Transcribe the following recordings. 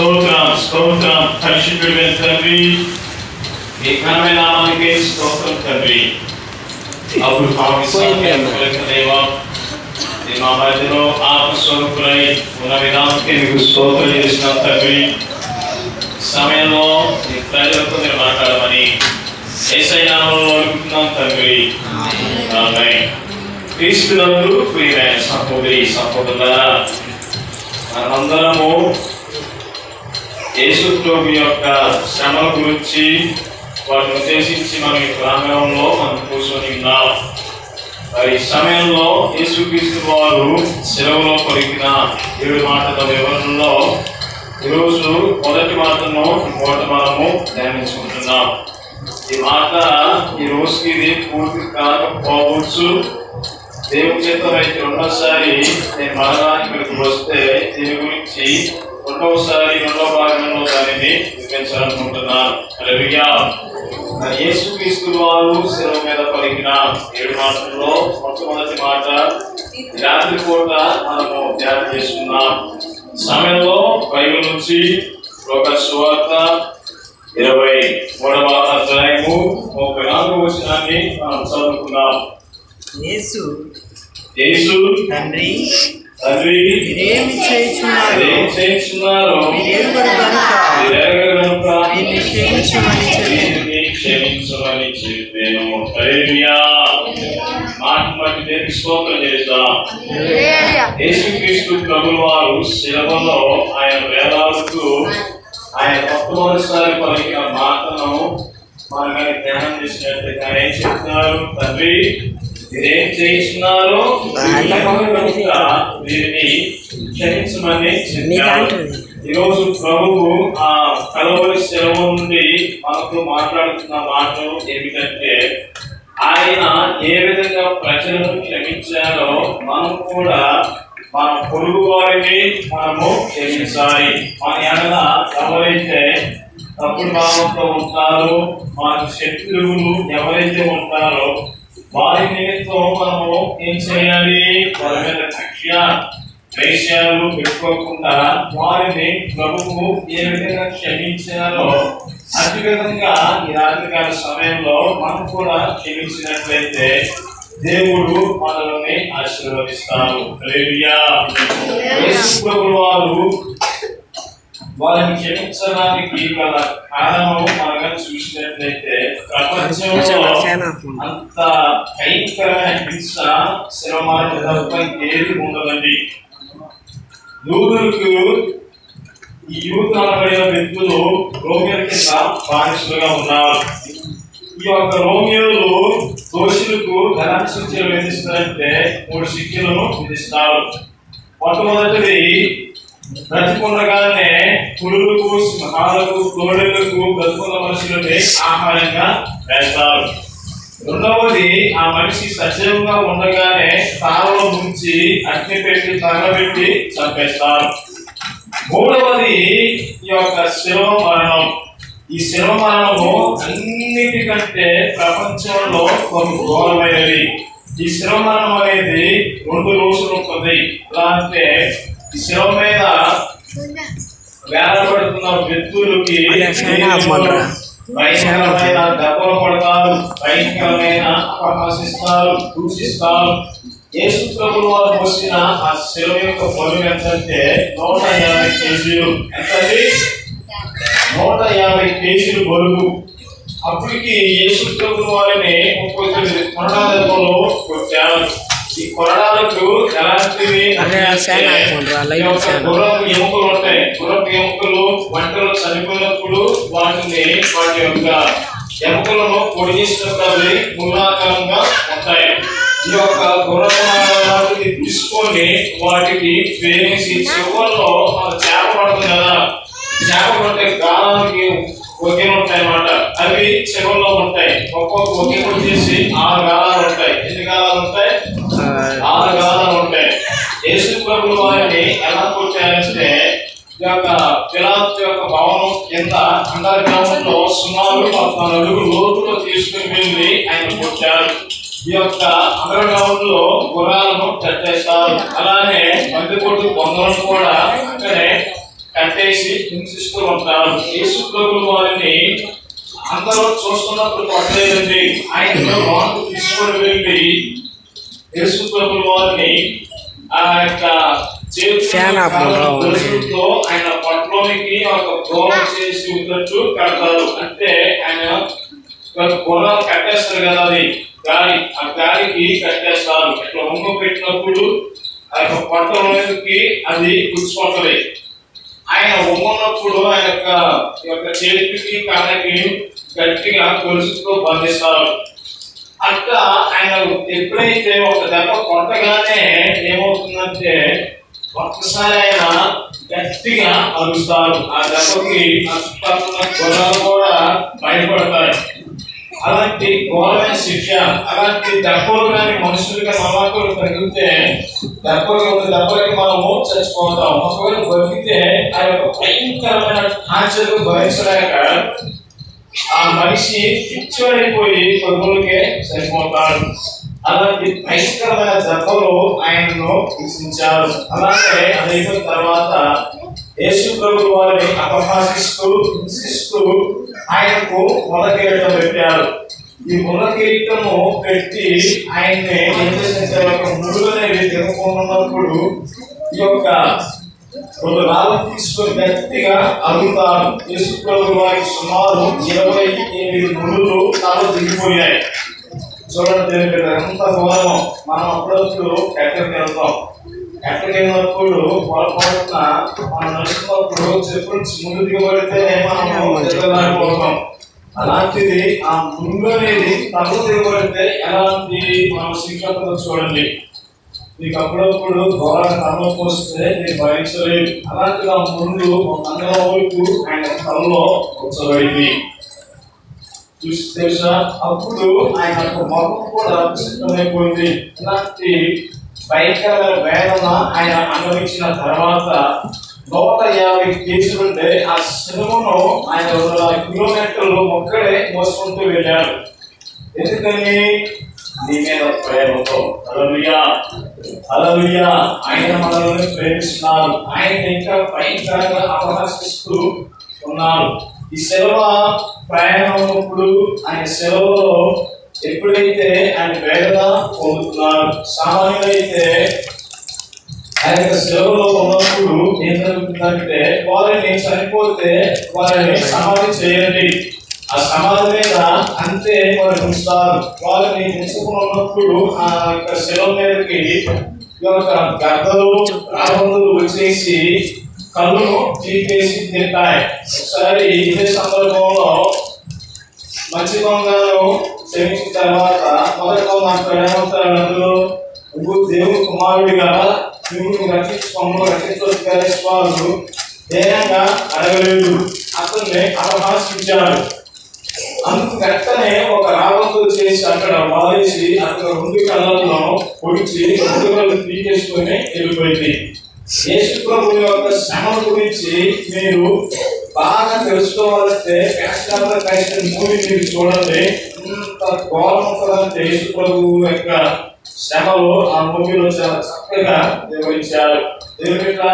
స్తోత్రం స్తోత్రం పరిశుద్ధుడైన తండ్రి మీ ఘనమైన నామానికి స్తోత్రం తండ్రి అప్పుడు భావిస్తాను దేవా ఈ మా మధ్యలో ఆత్మస్వరూపులై ఉన్న విధానానికి మీకు స్తోత్రం చేసిన తండ్రి సమయంలో ఈ ప్రజలతో మీరు మాట్లాడమని ఏసై నామంలో అడుగుతున్నాం తండ్రి ఆమేన్. క్రీస్తునందు ప్రియమైన సహోదరి సహోదరులారా మనమందరము యేసు ప్రభు యొక్క శ్రమల గురించి వాటిని ఉద్దేశించి మనం ఈ ప్రాంగణంలో మనం కూర్చొని ఉన్నాం. మరి ఈ సమయంలో యేసుక్రీస్తు వారు సెలవులో పలికిన ఏడు మాటల వివరణలో ఈరోజు మొదటి మాటను మొదటి మనము ధ్యానించుకుంటున్నాం. ఈ మాట ఈ రోజుకి ఇది పూర్తి కాకపోవచ్చు. దేవుని చేత అయితే ఉన్నసారి నేను మరలా ఇక్కడికి వస్తే దీని గురించి రెండవసారి రెండవ భాగంలో దానిని వివరించాలనుకుంటున్నాను అలవిగా యేసుక్రీస్తు వారు శిలువ మీద పలికిన ఏడు మాటల్లో మొట్టమొదటి మాట రాత్రి పూట మనము ధ్యానం చేసుకున్నాం సమయంలో బైబిల్ నుంచి ఒక సువార్త ఇరవై మూడవ అధ్యాయము ముప్పై నాలుగు వచనాన్ని మనం చదువుకుందాం. యేసు యేసు తండ్రి తండ్రి మీరేమి చేయుచున్నారు? దీన్ని క్షమించమని చెప్పాను. హల్లెలూయా. మాట బట్టి దేవునికి స్తోత్రం చేద్దాం. యేసుక్రీస్తు ప్రభుల వారు శిలవలో ఆయన వేలాడుతూ ఆయన మొట్టమొదటిసారి పలికిన మాటను మనం ధ్యానం చేసినట్లయితే ఆయన ఏం చెప్తున్నారు. తండ్రి మీరేం చేస్తున్నారు వీరిని క్షమించమని చెప్పారు. ఈరోజు ప్రభువు ఆ కలవరి సెలవు నుండి మనతో మాట్లాడుతున్న మాటలు ఏమిటంటే ఆయన ఏ విధంగా ప్రజలను క్షమించారో మనం కూడా మన పొరుగు వారిని మనము క్షమించాలి. మన ఎడల ఎవరైతే తప్పుడు భావంతో ఉంటారో మన శత్రువులు ఎవరైతే ఉంటారో వారి నిమిత్తం మనము ఏం చేయాలి? వారి మీద కక్ష ద్వేషాలు పెట్టుకోకుండా వారిని ప్రభువు ఏ విధంగా క్షమించారో అతి విధంగా ఈ రాత్రికాల సమయంలో మనం కూడా క్షమించినట్లయితే దేవుడు మనల్ని ఆశీర్వదిస్తాడు. వారు వారిని క్షమించడానికి గల కారణం మనం చూసినట్లయితే ప్రపంచంలో అంత భయంకరమైన హింస శ్రమాన్ని తప్ప ఇంకేది ఉండదండి. యూదులకు ఈ యూత్ అనబడిన వ్యక్తులు రోమియోల కింద బానిసలుగా ఉన్నారు. ఈ యొక్క రోమియోలు దోషులకు ధనాన్ని శిక్షలు విధిస్తారంటే మూడు శిక్షలను విధిస్తారు. మొట్టమొదటిది బ్రతుకుండగానే పురుగులకు సింహాలకు కోడలకు బ్రతుకున్న మనుషులని ఆహారంగా వేస్తారు. రెండవది ఆ మనిషి సజీవంగా ఉండగానే తాళలో ముంచి అగ్ని పెట్టి తగలబెట్టి చంపేస్తారు. మూడవది ఈ యొక్క శివ మరణం ఈ శివ మరణము అన్నిటికంటే ప్రపంచంలో కొన్ని ఘోరమైనది. ఈ శివ మరణం అనేది రెండు రోజులు ఉంటుంది. ఎలా అంటే శివ మీద వేలపడుతున్న వ్యక్తులకి భయంకరమైన దెబ్బలు పడతారు. భయంకరమైన అపహసిస్తారు దూషిస్తారు. యేసు ప్రభువు వారు పోసిన ఆ శిలువ యొక్క బరువు ఎంతంటే నూట యాభై కేజీలు. ఎంతది నూట యాభై కేజీలు బరువు. అప్పటికి యేసు ప్రభువు వారిని ముప్పై తొమ్మిది కొరడాలతో కొట్టారు. ఈ కొరడాలకు ఎలాంటివి అదే ఈ యొక్క గుర్రపు ఎముకలు ఉంటాయి గుర్రపు ఎముకలు వంటలు చనిపోయినప్పుడు వాటిని వాటి యొక్క ఎముకలను పొడిగిస్తున్నవి మూలాకారంగా ఉంటాయి ఈ యొక్క గుర్రపు తీసుకొని వాటికి వేసి చివరిలో చేప పడుతుంది కదా చేప పడితే గాలానికి ఒకేలు ఉంటాయి అన్నమాట అవి చివరిలో ఉంటాయి ఒక్కొక్క ఒకే వచ్చేసి ఆరు గాలాలు ఉంటాయి ఎన్ని గాలాలు ఉంటాయి ఆరు గాలాలు ఉంటాయి యేసు ప్రభు వారిని ఎలా కొట్టారంటే ఈ యొక్క పిలాత్ యొక్క భవనం కింద అండర్ గ్రౌండ్లో సుమారు పద్నాలుగు అడుగులు లోతులో తీసుకుని వెళ్ళి ఆయన కొట్టారు ఈ యొక్క అండర్ గ్రౌండ్లో గుర్రాలను కట్టేస్తారు అలానే మంది కొట్టు కూడా అక్కడే కట్టేసి హింసిస్తూ ఉంటారు. యేసు ప్రభువు వారిని అందరూ చూస్తున్నప్పుడు కొట్టలేదండి ఆయన లోనికి తీసుకొని వెళ్ళి యేసు వారిని ఆ యొక్క? చేతులతో ఆయన పట్లోనికి ఒక గోళం చేసి ఉన్నట్టు కడతారు అంటే ఆయన ఒక గోళం కట్టేస్తారు కదా అది. గాలి ఆ గాలికి కట్టేస్తారు. ఇట్లా ఉంగ పెట్టినప్పుడు ఆ యొక్క పట్టలోనికి అది గుచ్చుకుంటది. ఆయన ఉమ్మన్నప్పుడు ఆయన ఈ యొక్క చేతికి కళ్ళకి గట్టిగా గొలుసుతో బంధిస్తారు. అట్లా ఆయన ఎప్పుడైతే ఒక దెబ్బ కొట్టగానే ఏమవుతుందంటే ఒక్కసారి ఆయన గట్టిగా అరుస్తారు. ఆ దెబ్బకి అక్కడ కూడా భయపడతారు అలాంటి ఘోరమైన శిక్ష అలాంటి దెబ్బలు కానీ మనుషులుగా నమ్మకం తగిలితే దెబ్బలు ఒక దెబ్బకి మనము చచ్చిపోతాం. ఒకవేళ బతికితే ఆ యొక్క భయంకరమైన టార్చర్ భరించలేక ఆ మనిషి పిచ్చోడైపోయి పరుగులకే సరిపోతాడు. అలాంటి భయంకరమైన జపలు ఆయనను హింసించారు అలాగే అదైన తర్వాత యేసు ప్రభు వారిని అపహాసిస్తూ హింసిస్తూ ఆయనకు మొల కిరీటం పెట్టారు ఈ మొల కిరీటము పెట్టి ఆయన్ని ఏం చేసిన ఒక ముడుగునేవి తినకున్నప్పుడు ఈ యొక్క రెండు రాళ్ళు తీసుకుని గట్టిగా అడుగుతారు. యేసు ప్రభు వారికి సుమారు ఇరవై ఎనిమిది ముళ్ళు తాను దిగిపోయాయి. చూడండి ఎంత దూరం మనం అప్పుడప్పుడు ఎక్కడికి వెళ్తాం? ఎక్కడికి వెళ్ళినప్పుడు పొరపాటున మనం నడుచుకున్నప్పుడు చెప్పులు ముందు దిగబడితే మనం పోతాం. అలాంటిది ఆ ముందు అనేది తప్పు దిగబడితే ఎలాంటి మనం శిక్షతో చూడండి. నీకు అప్పుడప్పుడు ఘోరంగా తమలో పోస్తే నీకు భరించలేదు అలాంటిగా ముందు ఒక ఆయన తలలో కూర్చోబడింది. చూసి తెలుసా? అప్పుడు ఆయన యొక్క కూడా సిద్ధమైపోయింది ఇలాంటి భయంకరమైన వేదన ఆయన అనుభవించిన తర్వాత నూట యాభై కేసులుంటే ఆ సినిమాను ఆయన కిలోమీటర్లు ఒక్కడే మోసుకుంటూ వెళ్ళాడు. ఎందుకని? నీ మీద ప్రేమతో. అలలుయా అలలుయా ఆయన మనల్ని ప్రేమిస్తున్నారు. ఆయన ఇంకా భయంకరంగా అపహసిస్తూ ఉన్నారు. ఈ సెలవు ప్రయాణప్పుడు ఆయన సెలవులో ఎప్పుడైతే ఆయన వేదన పొందుతున్నారు సామాన్యులైతే ఆయన యొక్క సెలవులో ఉన్నప్పుడు ఏం జరుగుతుందంటే వారిని చనిపోతే వారిని సమాధి చేయండి. ఆ సమాధి మీద అంతే వారిని ఉంచుతారు. వాళ్ళని తెలుసుకున్నప్పుడు ఆ యొక్క సెలవు మీదకి గద్దలు రాబందులు వచ్చేసి కళ్ళును తీపేసి తింటాయి. ఒకసారి ఇదే సందర్భంలో మంచి బంగారం క్షమించిన తర్వాత మొదట దొంగ అంటాడు అందులో దేవుని కుమారుడిగా నువ్వు రక్షించుకోము రక్షించవచ్చు కదా ధైర్యంగా అడగలేదు. అతన్ని అపహాసించాడు అంతనే ఒక రాబంతో చేసి అక్కడ వాలేసి అక్కడ రెండు కళ్ళల్లో పొడిచి రెండు కళ్ళు తీసేసుకొని వెళ్ళిపోయింది. యేసు ప్రభు యొక్క శ్రమ గురించి మీరు బాగా తెలుసుకోవాలంటే కష్టాల కలిసిన మూవీ మీరు చూడండి. ఇంత ఘోరం ఉంటుందంటే యేసు ప్రభు యొక్క శ్రమలో ఆ మూవీలో చాలా చక్కగా వివరించారు. ఎందుకంటే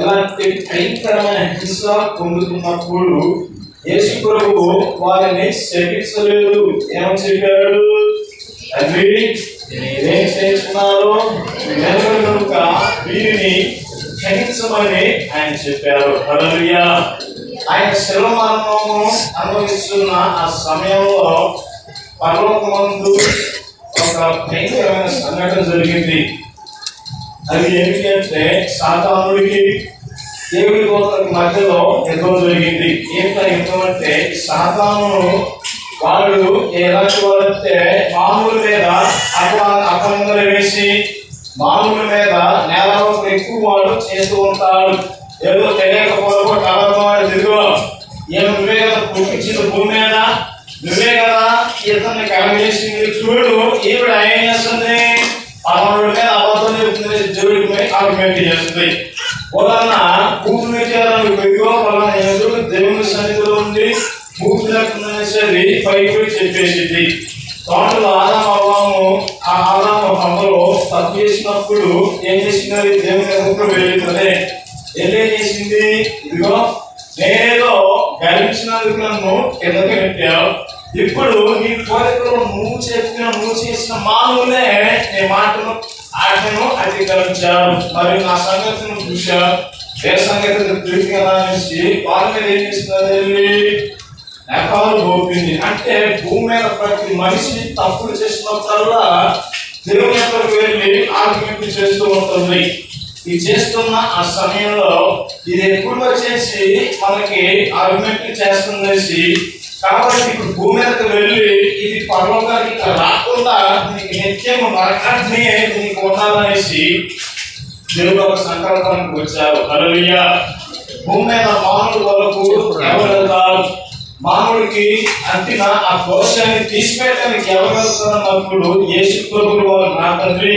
ఇలాంటి భయంకరమైన హింస పొందుతున్నప్పుడు యేసు ప్రభు వారిని శపించలేదు. ఏమని చెప్పాడు? తండ్రి ఏం చేస్తున్నారు నేను వీరిని క్షమించమని ఆయన చెప్పారు. హల్లెలూయా. ఆయన శిలమరణము అనుభవిస్తున్న ఆ సమయంలో పర్వకమందు ఒక భయంకరమైన సంఘటన జరిగింది. అది ఏమిటి అంటే సాతానుడికి దేవుడి గోత్రానికి మధ్యలో యుద్ధం జరిగింది. ఏంటో యుద్ధం అంటే సాతాను వాళ్ళు ఎలాంటి వాళ్ళంటే మామూలు మీద అప- అపనిందలు వేసి మామూలు మీద నేలలో ఎక్కువ వాడు చేస్తూ ఉంటాడు. ఏదో తెలియకపోవడం కలవాడు దిగువ ఏమి నువ్వే కదా పుట్టించిన భూమి మీద? నువ్వే కదా ఇతన్ని కలగేసింది చూడు ఈవిడ ఏం చేస్తుంది? పదమూడు మీద అబద్ధం చెప్తుంది దేవుడికి ఆర్గ్యుమెంట్ చేస్తుంది. ఉదాహరణ భూమి విచారానికి పెరిగో వలన దేవుని సన్నిధిలో ఉండి భూమి లేకుండా సరే పైకి చెప్పేసింది తోటలో ఆదాము అవ్వాము ఆ ఆదాము పంటలో తప్పు చేసినప్పుడు ఏం చేసినది దేవుని ఎదురు వెళ్ళింది వెళ్ళే చేసింది? ఇదిగో నేనేదో గర్వించినందుకు నన్ను కిందకి పెట్టావు ఇప్పుడు నీ కోరికలు నువ్వు చెప్పిన నువ్వు చేసిన మామూలే నీ మాటను ఆటను అధికరించావు మరియు నా సంగతిని చూశావు. ఏ సంగతి తిరిగి కదా అనేసి వాళ్ళ మీద ఏం చేస్తున్నది అంటే భూమి మీద ప్రతి మనిషి తప్పులు చేసినప్పుడల్లా దేవుని యొక్కకు వెళ్ళి ఆర్గ్యుమెంట్ చేస్తూ ఉంటుంది. ఇది చేస్తున్న ఆ సమయంలో ఇది ఎప్పుడు వచ్చేసి మనకి ఆర్గ్యుమెంట్ చేస్తుందేసి కాబట్టి ఇప్పుడు భూమి మీదకి వెళ్ళి ఇది పర్వతానికి రాకుండా నీకు నిత్యం నరకాగ్ని నీకు ఉండాలనేసి దేవుడు ఒక సంకల్పానికి వచ్చారు హల్లెలూయా. భూమి మీద మానవుడు వరకు ఎవరు వెళ్తారు మానవుడికి అంతిన ఆ దోషాన్ని తీసిపెట్టడానికి ఎవరు వెళ్తారన్నప్పుడు యేసు ప్రభువు వారు నా తండ్రి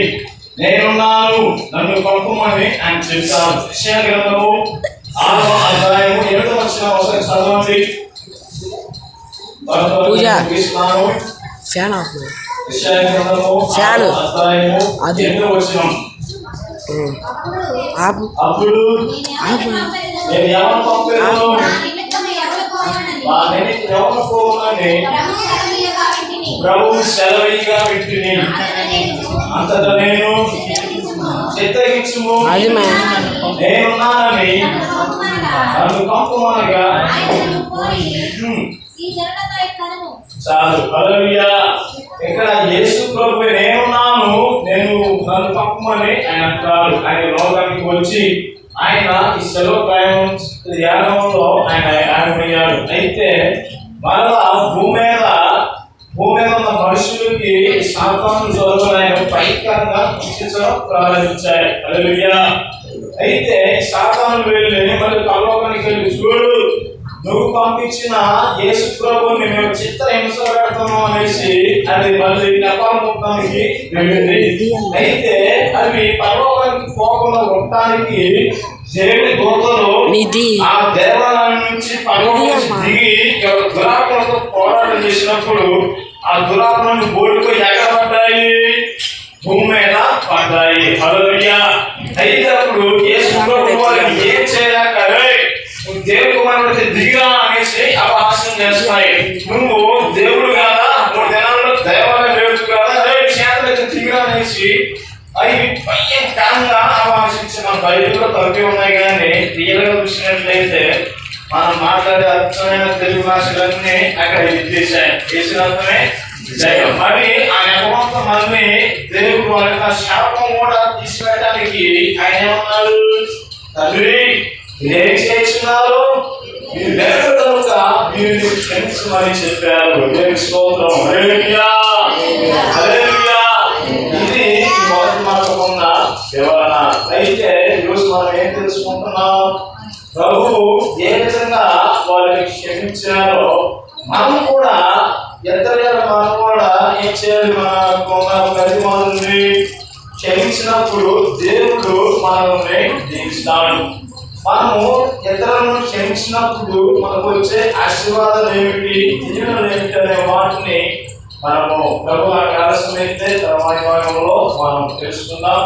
నేనున్నాను నన్ను పంపమని ఆయన చెప్తారు విషయ గ్రంథము ఆరో అధ్యాయము ఏడో వచ్చిన ఒకసారి చదవండి. ఫ్యాన్ ఆఫ్ అధ్యాయము అది. ఎనిమిదో వచనం. ఆపు. ప్రభు సెలవీగా పెట్టిని. అంతటా నేను చిత్తగించుము. నేనున్నానని నన్ను పంపమనగా. చాలు. హల్లెలూయా ఇక్కడ యేసు ప్రభు నేనున్నాను నేను నన్ను పంపమని ఆయన అంటారు ఆయన లోకానికి వచ్చి ఆయన ఈ సెలవు ప్రయాణం యాగంలో ఆయన యాగమయ్యాడు అయితే మరలా భూమి మీద భూమి మీద ఉన్న మనుషులకి శాంతం జోలు ఆయన భయంకరంగా హింసించడం ప్రారంభించాయి అయితే సాతాను వెళ్ళి మళ్ళీ నువ్వు పంపించిన యేసు ప్రభుని మేము చిత్ర హింస పెడతాము అనేసి అది మళ్ళీ నెపాలముఖానికి వెళ్ళింది అయితే అవి పరలోకానికి పోకుండా ఉండటానికి దూతలు నిధి. ఆ దేవాలయం నుంచి అమ్మా. దిగి దురాత్మలతో పోరాటం చేసినప్పుడు ఆ దురాత్మలు బోర్డుకు ఎగరబడ్డాయి భూమి మీద పడ్డాయి హల్లెలూయా అయితే అప్పుడు యేసు ప్రభు వారిని ఏం చేయలేక "ఏయ్, నువ్వు దేవుడి కుమారుడికి దిగిరా అనేసి అపహాస్యం చేస్తున్నాయి నువ్వు దేవుడు కాదా? మూడు దినాల్లో దైవాలయం లేవచ్చు కదా? అదే క్షేత్రం దిగిరా అనేసి అవి భయంకరంగా అపహాసించి మన బైబిల్లో తగ్గి ఉన్నాయి కానీ రియల్ చూసినట్లయితే మనం మాట్లాడే అర్థమైన తెలుగు భాషలన్నీ అక్కడ విద్యేశాయి చేసిన అర్థమే జయం మరి ఆ నెపమంతా మళ్ళీ దేవుడు వాళ్ళ శాపం కూడా తీసివేయడానికి ఆయన ఏమన్నాడు తండ్రి నేను చేస్తున్నారు? మీరు లేరు మీరు క్షమించమని చెప్పారు. దేవుని స్తోత్రం హల్లెలూయా! హల్లెలూయా! ఇది మొదటి మాట ఉన్న వివరణ. అయితే ఈరోజు మనం ఏం తెలుసుకుంటున్నాం? ప్రభు ఏ విధంగా వాళ్ళని క్షమించారో మనం కూడా ఎత్తలేరు మనం కూడా ఏం చేయాలి? మన కలిగి మనల్ని క్షమించినప్పుడు దేవుడు మనల్ని దీవిస్తాడు. మనము ఇతరులను క్షమించినప్పుడు మనకు వచ్చే ఆశీర్వాదాలు ఏమిటి? దీవెనలు ఏమిటి అనే వాటిని మనము ప్రభు ఆలస్యం అయితే తర్వాత భాగంలో మనం తెలుసుకుందాం.